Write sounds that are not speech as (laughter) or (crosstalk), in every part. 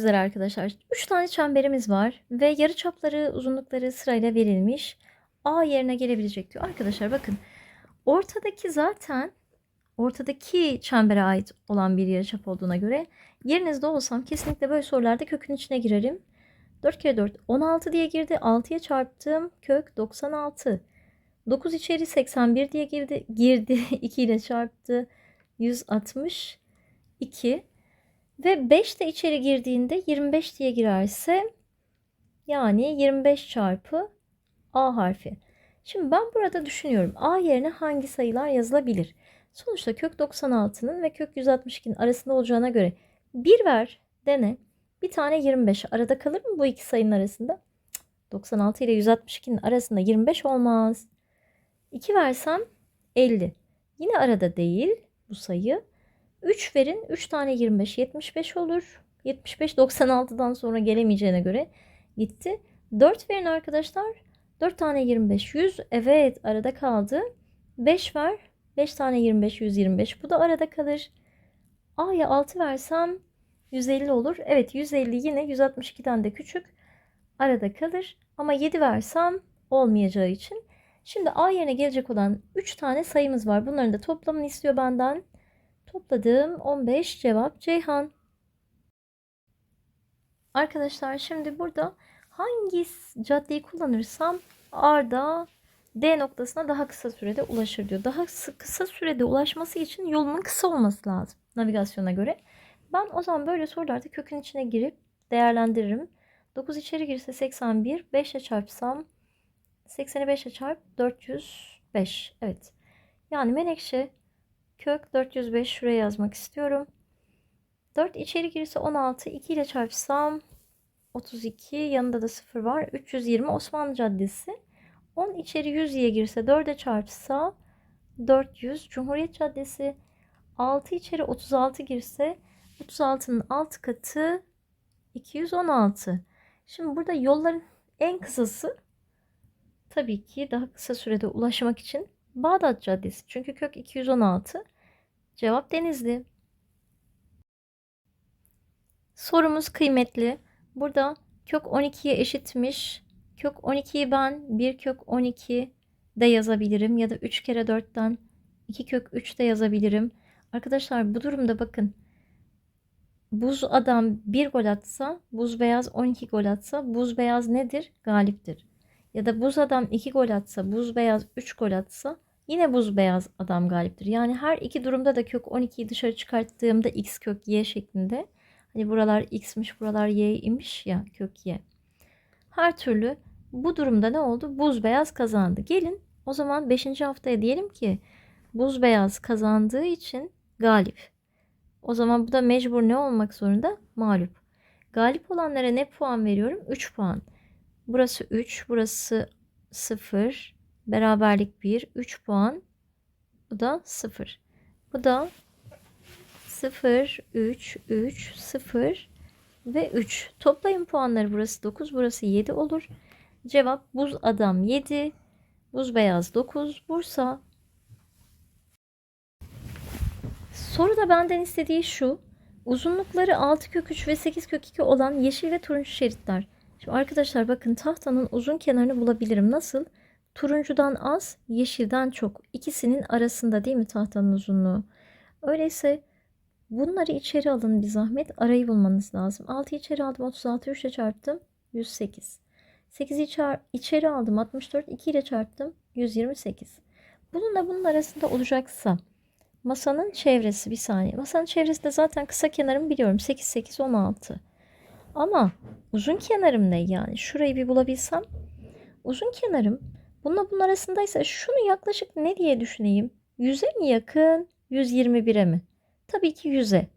güzel arkadaşlar. 3 tane çemberimiz var ve yarıçapları, uzunlukları sırayla verilmiş. A yerine gelebilecek diyor. Arkadaşlar bakın. Ortadaki zaten ortadaki çembere ait olan bir yarıçap olduğuna göre yerinizde olsam kesinlikle böyle sorularda kökün içine girerim. 4 kere 4 16 diye girdi. 6'ya çarptım. Kök 96. 9 içeri 81 diye girdi. Girdi. (laughs) 2 ile çarptı. 162. Ve 5 de içeri girdiğinde 25 diye girerse yani 25 çarpı A harfi. Şimdi ben burada düşünüyorum. A yerine hangi sayılar yazılabilir? Sonuçta kök 96'nın ve kök 162'nin arasında olacağına göre 1 ver dene. Bir tane 25 arada kalır mı bu iki sayının arasında? Cık, 96 ile 162'nin arasında 25 olmaz. 2 versem 50. Yine arada değil bu sayı. 3 verin 3 tane 25 75 olur. 75 96'dan sonra gelemeyeceğine göre gitti. 4 verin arkadaşlar. 4 tane 25 100. Evet arada kaldı. 5 ver. 5 tane 25 125. Bu da arada kalır. A'ya 6 versem 150 olur. Evet 150 yine 162'den de küçük. Arada kalır. Ama 7 versem olmayacağı için. Şimdi A yerine gelecek olan 3 tane sayımız var. Bunların da toplamını istiyor benden. Topladım 15 cevap Ceyhan. Arkadaşlar şimdi burada hangi caddeyi kullanırsam Arda D noktasına daha kısa sürede ulaşır diyor. Daha kısa sürede ulaşması için yolunun kısa olması lazım navigasyona göre. Ben o zaman böyle sorularda kökün içine girip değerlendiririm. 9 içeri girse 81, 5 ile çarpsam 80'i 5 ile çarp 405. Evet. Yani Menekşe kök 405 şuraya yazmak istiyorum. 4 içeri girse 16, 2 ile çarpsam 32, yanında da 0 var. 320 Osmanlı Caddesi. 10 içeri 100 diye girse 4'e çarpsa 400 Cumhuriyet Caddesi. 6 içeri 36 girse 36'nın alt katı 216. Şimdi burada yolların en kısası tabii ki daha kısa sürede ulaşmak için Bağdat Caddesi. Çünkü kök 216. Cevap Denizli. Sorumuz kıymetli. Burada kök 12'ye eşitmiş. Kök 12'yi ben 1 kök 12 de yazabilirim. Ya da 3 kere 4'ten 2 kök 3 de yazabilirim. Arkadaşlar bu durumda bakın. Buz adam 1 gol atsa, buz beyaz 12 gol atsa, buz beyaz nedir? Galiptir. Ya da buz adam 2 gol atsa, buz beyaz 3 gol atsa yine buz beyaz adam galiptir. Yani her iki durumda da kök 12'yi dışarı çıkarttığımda x kök y şeklinde. Hani buralar x'miş, buralar y'ymiş ya kök y. Her türlü bu durumda ne oldu? Buz beyaz kazandı. Gelin o zaman 5. haftaya diyelim ki buz beyaz kazandığı için galip. O zaman bu da mecbur ne olmak zorunda? Mağlup. Galip olanlara ne puan veriyorum? 3 puan. Burası 3, burası 0, beraberlik 1, 3 puan. Bu da 0. Bu da 0, 3, 3, 0 ve 3. Toplayın puanları burası 9, burası 7 olur. Cevap buz adam 7, buz beyaz 9, Bursa. Soruda benden istediği şu. Uzunlukları 6 kök 3 ve 8 kök 2 olan yeşil ve turuncu şeritler. Şimdi arkadaşlar bakın tahtanın uzun kenarını bulabilirim. Nasıl? Turuncudan az, yeşilden çok. İkisinin arasında değil mi tahtanın uzunluğu? Öyleyse bunları içeri alın bir zahmet. Arayı bulmanız lazım. 6 içeri aldım 36 3 ile çarptım 108. 8'i içeri aldım 64 2 ile çarptım 128. Bununla bunun arasında olacaksa masanın çevresi bir saniye. Masanın çevresinde zaten kısa kenarımı biliyorum. 8 8 16. Ama uzun kenarım ne yani? Şurayı bir bulabilsem. Uzun kenarım bununla bunun arasındaysa şunu yaklaşık ne diye düşüneyim? 100'e mi yakın? 121'e mi? Tabii ki 100'e.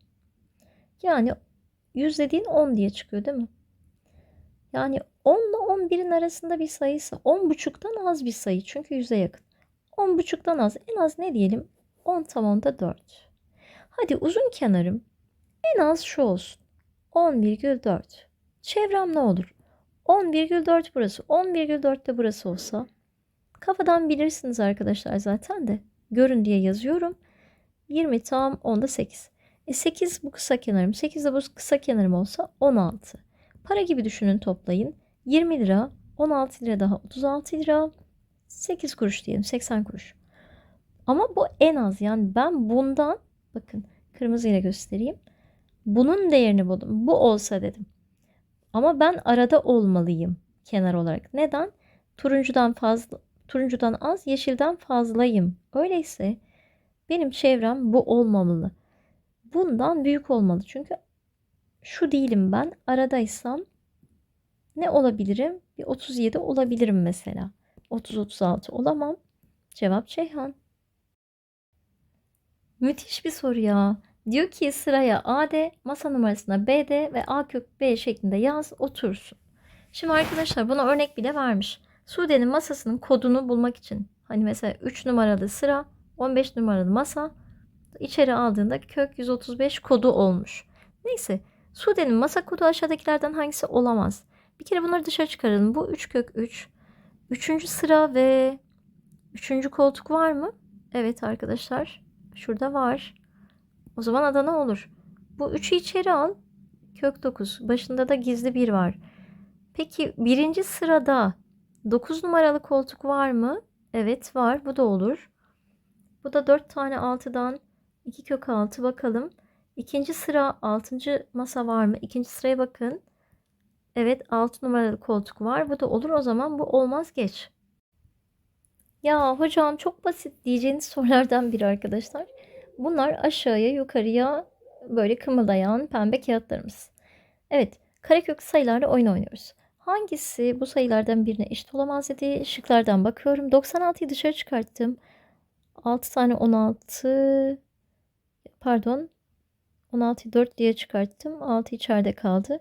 Yani 100 dediğin 10 diye çıkıyor değil mi? Yani 10 ile 11'in arasında bir sayısı 10.5'tan az bir sayı. Çünkü 100'e yakın. 10.5'tan az. En az ne diyelim? 10 tam onda 4. Hadi uzun kenarım en az şu olsun. 10,4. Çevrem ne olur? 10,4 burası. 10,4 de burası olsa. Kafadan bilirsiniz arkadaşlar zaten de. Görün diye yazıyorum. 20 tam onda 8. E 8 bu kısa kenarım. 8 de bu kısa kenarım olsa 16. Para gibi düşünün toplayın. 20 lira, 16 lira daha 36 lira, 8 kuruş diyelim 80 kuruş. Ama bu en az yani ben bundan bakın kırmızıyla göstereyim. Bunun değerini buldum. Bu olsa dedim. Ama ben arada olmalıyım kenar olarak. Neden? Turuncudan fazla, turuncudan az, yeşilden fazlayım. Öyleyse benim çevrem bu olmamalı. Bundan büyük olmalı. Çünkü şu değilim ben. Aradaysam ne olabilirim? Bir 37 olabilirim mesela. 30-36 olamam. Cevap Ceyhan. Müthiş bir soru ya. Diyor ki sıraya AD, masa numarasına BD ve A kök B şeklinde yaz otursun. Şimdi arkadaşlar buna örnek bile vermiş. Sude'nin masasının kodunu bulmak için. Hani mesela 3 numaralı sıra, 15 numaralı masa içeri aldığında kök 135 kodu olmuş. Neyse Sude'nin masa kodu aşağıdakilerden hangisi olamaz? Bir kere bunları dışarı çıkaralım. Bu 3 kök 3. Üçüncü sıra ve üçüncü koltuk var mı? Evet arkadaşlar. Şurada var. O zaman Adana olur. Bu 3'ü içeri al. Kök 9. Başında da gizli bir var. Peki birinci sırada 9 numaralı koltuk var mı? Evet var. Bu da olur. Bu da 4 tane 6'dan 2 kök 6 bakalım. İkinci sıra 6. masa var mı? İkinci sıraya bakın. Evet 6 numaralı koltuk var. Bu da olur. O zaman bu olmaz geç. Ya hocam çok basit diyeceğiniz (laughs) sorulardan biri arkadaşlar. Bunlar aşağıya yukarıya böyle kımıldayan pembe kağıtlarımız. Evet karekök sayılarla oyun oynuyoruz. Hangisi bu sayılardan birine eşit olamaz dedi. Şıklardan bakıyorum. 96'yı dışarı çıkarttım. 6 tane 16 pardon 16'yı 4 diye çıkarttım. 6 içeride kaldı.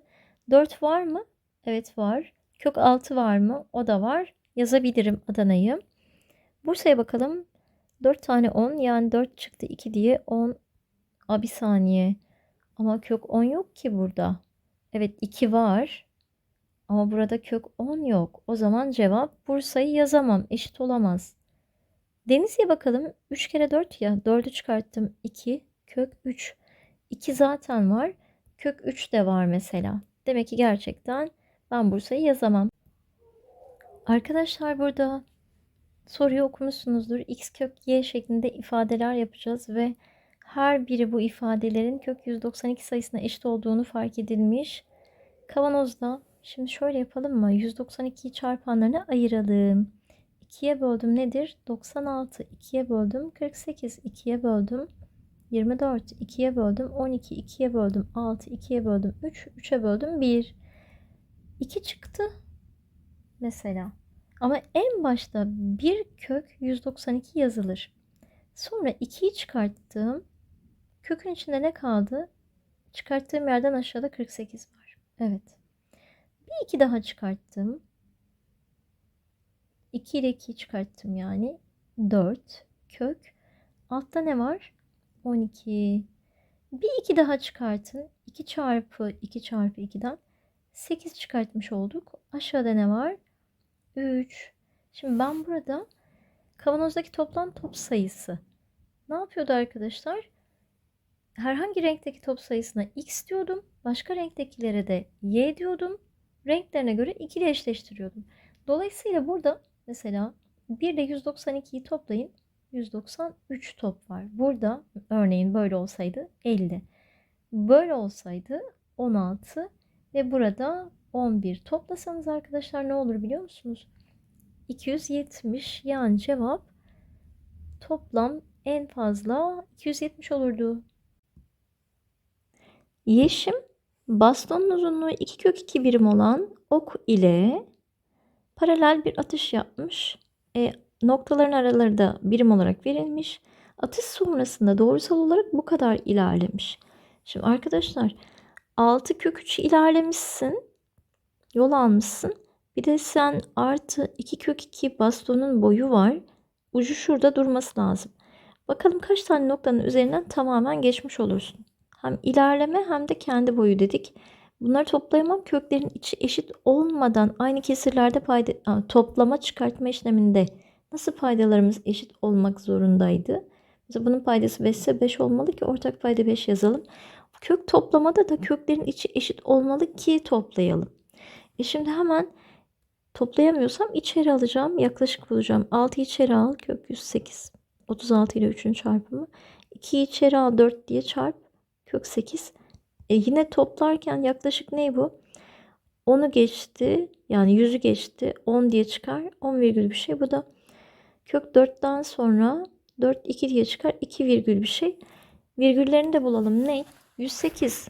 4 var mı? Evet var. Kök 6 var mı? O da var. Yazabilirim Adana'yı. Bursa'ya bakalım. 4 tane 10 yani 4 çıktı 2 diye 10. A bir saniye. Ama kök 10 yok ki burada. Evet 2 var. Ama burada kök 10 yok. O zaman cevap Bursa'yı yazamam. Eşit olamaz. Denizli'ye bakalım. 3 kere 4 ya. 4'ü çıkarttım. 2 kök 3. 2 zaten var. Kök 3 de var mesela. Demek ki gerçekten ben Bursa'yı yazamam. Arkadaşlar burada soruyu okumuşsunuzdur. X kök y şeklinde ifadeler yapacağız ve her biri bu ifadelerin kök 192 sayısına eşit olduğunu fark edilmiş. Kavanozda şimdi şöyle yapalım mı? 192'yi çarpanlarına ayıralım. 2'ye böldüm nedir? 96. 2'ye böldüm 48. 2'ye böldüm 24. 2'ye böldüm 12. 2'ye böldüm 6. 2'ye böldüm 3. 3'e böldüm 1. 2 çıktı mesela. Ama en başta bir kök 192 yazılır. Sonra 2'yi çıkarttım. Kökün içinde ne kaldı? Çıkarttığım yerden aşağıda 48 var. Evet. Bir 2 daha çıkarttım. 2 ile 2'yi çıkarttım yani. 4 kök. Altta ne var? 12. Bir 2 daha çıkartın. 2 çarpı 2 çarpı 2'den 8 çıkartmış olduk. Aşağıda ne var? 3. Şimdi ben burada kavanozdaki toplam top sayısı. Ne yapıyordu arkadaşlar? Herhangi renkteki top sayısına x diyordum. Başka renktekilere de y diyordum. Renklerine göre ikili eşleştiriyordum. Dolayısıyla burada mesela 1 ile 192'yi toplayın. 193 top var. Burada örneğin böyle olsaydı 50. Böyle olsaydı 16 ve burada 11 toplasanız arkadaşlar ne olur biliyor musunuz? 270 yani cevap toplam en fazla 270 olurdu. Yeşim bastonun uzunluğu 2 kök 2 birim olan ok ile paralel bir atış yapmış. E, noktaların araları da birim olarak verilmiş. Atış sonrasında doğrusal olarak bu kadar ilerlemiş. Şimdi arkadaşlar 6 kök 3 ilerlemişsin. Yol almışsın. Bir de sen artı 2 kök 2 bastonun boyu var. Ucu şurada durması lazım. Bakalım kaç tane noktanın üzerinden tamamen geçmiş olursun. Hem ilerleme hem de kendi boyu dedik. Bunları toplayamam köklerin içi eşit olmadan aynı kesirlerde payda, toplama çıkartma işleminde nasıl paydalarımız eşit olmak zorundaydı? Mesela bunun paydası 5 ise 5 olmalı ki ortak payda 5 yazalım. Kök toplamada da köklerin içi eşit olmalı ki toplayalım. E şimdi hemen toplayamıyorsam içeri alacağım. Yaklaşık bulacağım. 6 içeri al. Kök 108. 36 ile 3'ün çarpımı. 2 içeri al 4 diye çarp. Kök 8. E yine toplarken yaklaşık ne bu? 10'u geçti. Yani 100'ü geçti. 10 diye çıkar. 10 virgül bir şey. Bu da kök 4'ten sonra 4 2 diye çıkar. 2 virgül bir şey. Virgüllerini de bulalım. Ne? 108.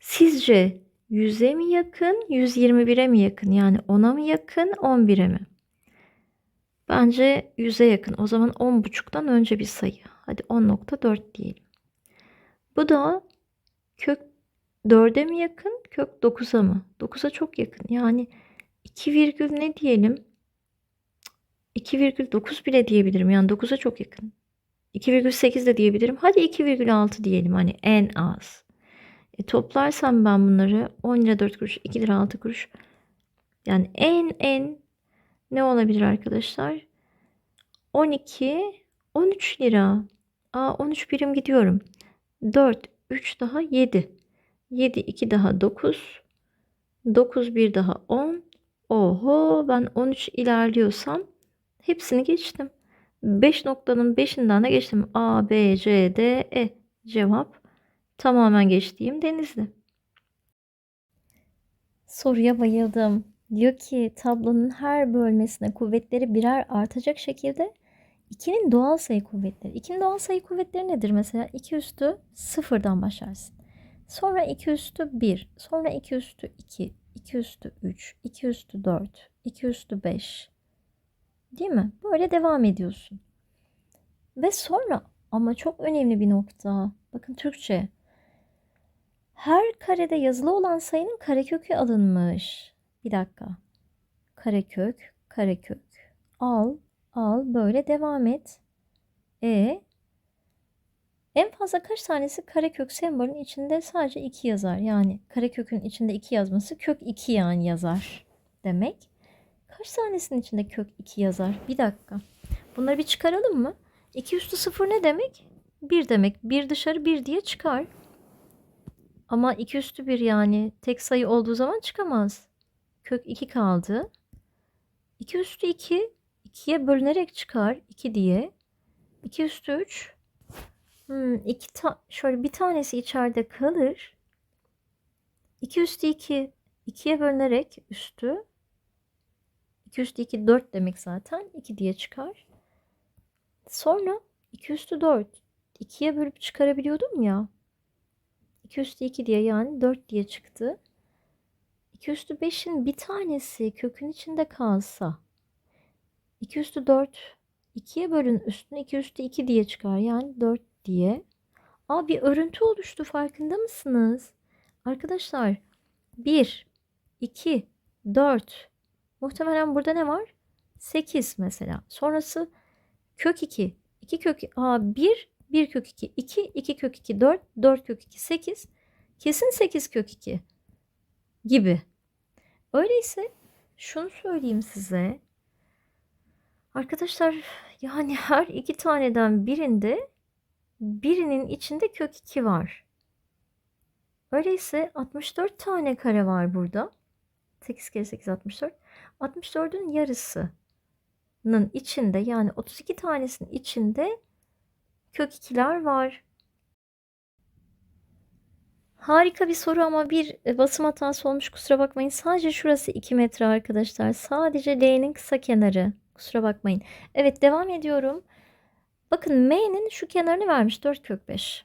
Sizce 100'e mi yakın, 121'e mi yakın? Yani 10'a mı yakın, 11'e mi? Bence 100'e yakın. O zaman 10.5'tan önce bir sayı. Hadi 10.4 diyelim. Bu da kök 4'e mi yakın, kök 9'a mı? 9'a çok yakın. Yani 2 virgül ne diyelim? 2,9 bile diyebilirim. Yani 9'a çok yakın. 2,8 de diyebilirim. Hadi 2,6 diyelim hani en az. E, toplarsam ben bunları 10 lira 4 kuruş, 2 lira 6 kuruş. Yani en en ne olabilir arkadaşlar? 12, 13 lira. Aa 13 birim gidiyorum. 4, 3 daha 7. 7, 2 daha 9. 9, 1 daha 10. Oho ben 13 ilerliyorsam hepsini geçtim. 5 noktanın 5'inden de geçtim. A, B, C, D, E. Cevap tamamen geçtiğim Denizli. Soruya bayıldım. Diyor ki tablonun her bölmesine kuvvetleri birer artacak şekilde 2'nin doğal sayı kuvvetleri. 2'nin doğal sayı kuvvetleri nedir mesela? 2 üstü sıfırdan başlarsın. Sonra 2 üstü 1. Sonra 2 üstü 2. 2 üstü 3. 2 üstü 4. 2 üstü 5. Değil mi? Böyle devam ediyorsun. Ve sonra ama çok önemli bir nokta. Bakın Türkçe. Her karede yazılı olan sayının karekökü alınmış. Bir dakika. Karekök, karekök. Al, al böyle devam et. E en fazla kaç tanesi karekök sembolün içinde sadece 2 yazar. Yani karekökün içinde 2 yazması kök 2 yani yazar demek. Kaç tanesinin içinde kök 2 yazar? Bir dakika. Bunları bir çıkaralım mı? 2 üstü 0 ne demek? 1 demek. 1 dışarı 1 diye çıkar. Ama 2 üstü 1 yani tek sayı olduğu zaman çıkamaz. Kök 2 kaldı. 2 üstü 2 2'ye bölünerek çıkar 2 diye. 2 üstü 3 hmm, iki ta şöyle bir tanesi içeride kalır. 2 üstü 2 2'ye bölünerek üstü 2 üstü 2 4 demek zaten. 2 diye çıkar. Sonra 2 üstü 4. 2'ye bölüp çıkarabiliyordum ya. 2 üstü 2 diye yani 4 diye çıktı. 2 üstü 5'in bir tanesi kökün içinde kalsa 2 üstü 4 2'ye bölün üstüne 2 üstü 2 diye çıkar. Yani 4 diye. Aa bir örüntü oluştu farkında mısınız? Arkadaşlar 1, 2, 4. Muhtemelen burada ne var? 8 mesela. Sonrası kök 2. 2 kök Aa 1, 1 kök 2. 2, 2 kök 2, 4, 4 kök 2, 8. Kesin 8 kök 2 gibi. Öyleyse şunu söyleyeyim size. Arkadaşlar yani her iki taneden birinde birinin içinde kök 2 var. Öyleyse 64 tane kare var burada. 8 kere 8 64. 64'ün yarısının içinde yani 32 tanesinin içinde kök 2'ler var. Harika bir soru ama bir e, basım hatası olmuş kusura bakmayın. Sadece şurası 2 metre arkadaşlar. Sadece L'nin kısa kenarı. Kusura bakmayın. Evet devam ediyorum. Bakın M'nin şu kenarını vermiş 4 kök 5.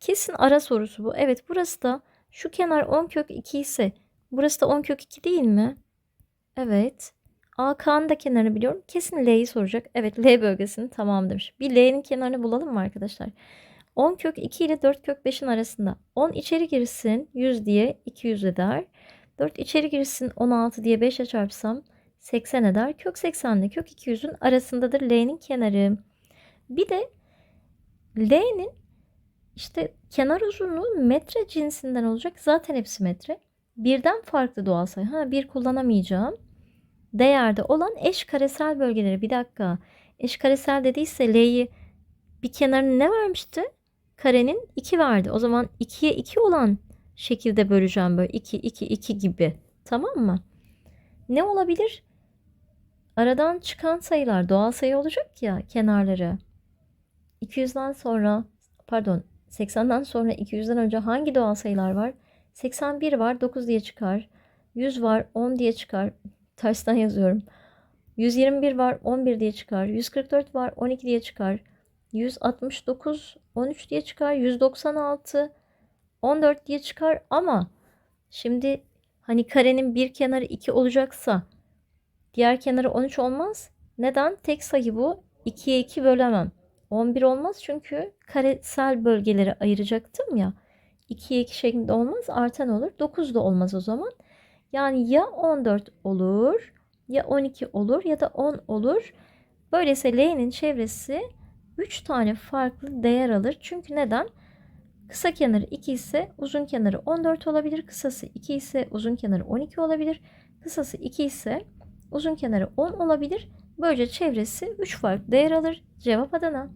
Kesin ara sorusu bu. Evet burası da şu kenar 10 kök 2 ise burası da 10 kök 2 değil mi? Evet. AK'nın da kenarını biliyorum. Kesin L'yi soracak. Evet L bölgesini tamam demiş. Bir L'nin kenarını bulalım mı arkadaşlar? 10 kök 2 ile 4 kök 5'in arasında. 10 içeri girsin 100 diye 200 eder. 4 içeri girsin 16 diye 5'e çarpsam 80 eder. Kök 80 ile kök 200'ün arasındadır L'nin kenarı. Bir de L'nin işte kenar uzunluğu metre cinsinden olacak. Zaten hepsi metre. Birden farklı doğal sayı. Ha bir kullanamayacağım. Değerde olan eş karesel bölgeleri. Bir dakika. Eş karesel dediyse L'yi bir kenarını ne vermişti? Karenin 2 verdi. O zaman 2'ye 2 olan şekilde böleceğim böyle 2 2 2 gibi. Tamam mı? Ne olabilir? Aradan çıkan sayılar doğal sayı olacak ya kenarları. 200'den sonra pardon 80'den sonra 200'den önce hangi doğal sayılar var? 81 var 9 diye çıkar. 100 var 10 diye çıkar. Tersten yazıyorum. 121 var 11 diye çıkar. 144 var 12 diye çıkar. 169 13 diye çıkar. 196 14 diye çıkar ama şimdi hani karenin bir kenarı 2 olacaksa diğer kenarı 13 olmaz. Neden? Tek sayı bu. 2'ye 2 bölemem. 11 olmaz çünkü karesel bölgelere ayıracaktım ya. 2'ye 2 şeklinde olmaz. Artan olur. 9 da olmaz o zaman. Yani ya 14 olur ya 12 olur ya da 10 olur. Böylece L'nin çevresi 3 tane farklı değer alır. Çünkü neden? Kısa kenarı 2 ise uzun kenarı 14 olabilir. Kısası 2 ise uzun kenarı 12 olabilir. Kısası 2 ise uzun kenarı 10 olabilir. Böylece çevresi 3 farklı değer alır. Cevap Adana.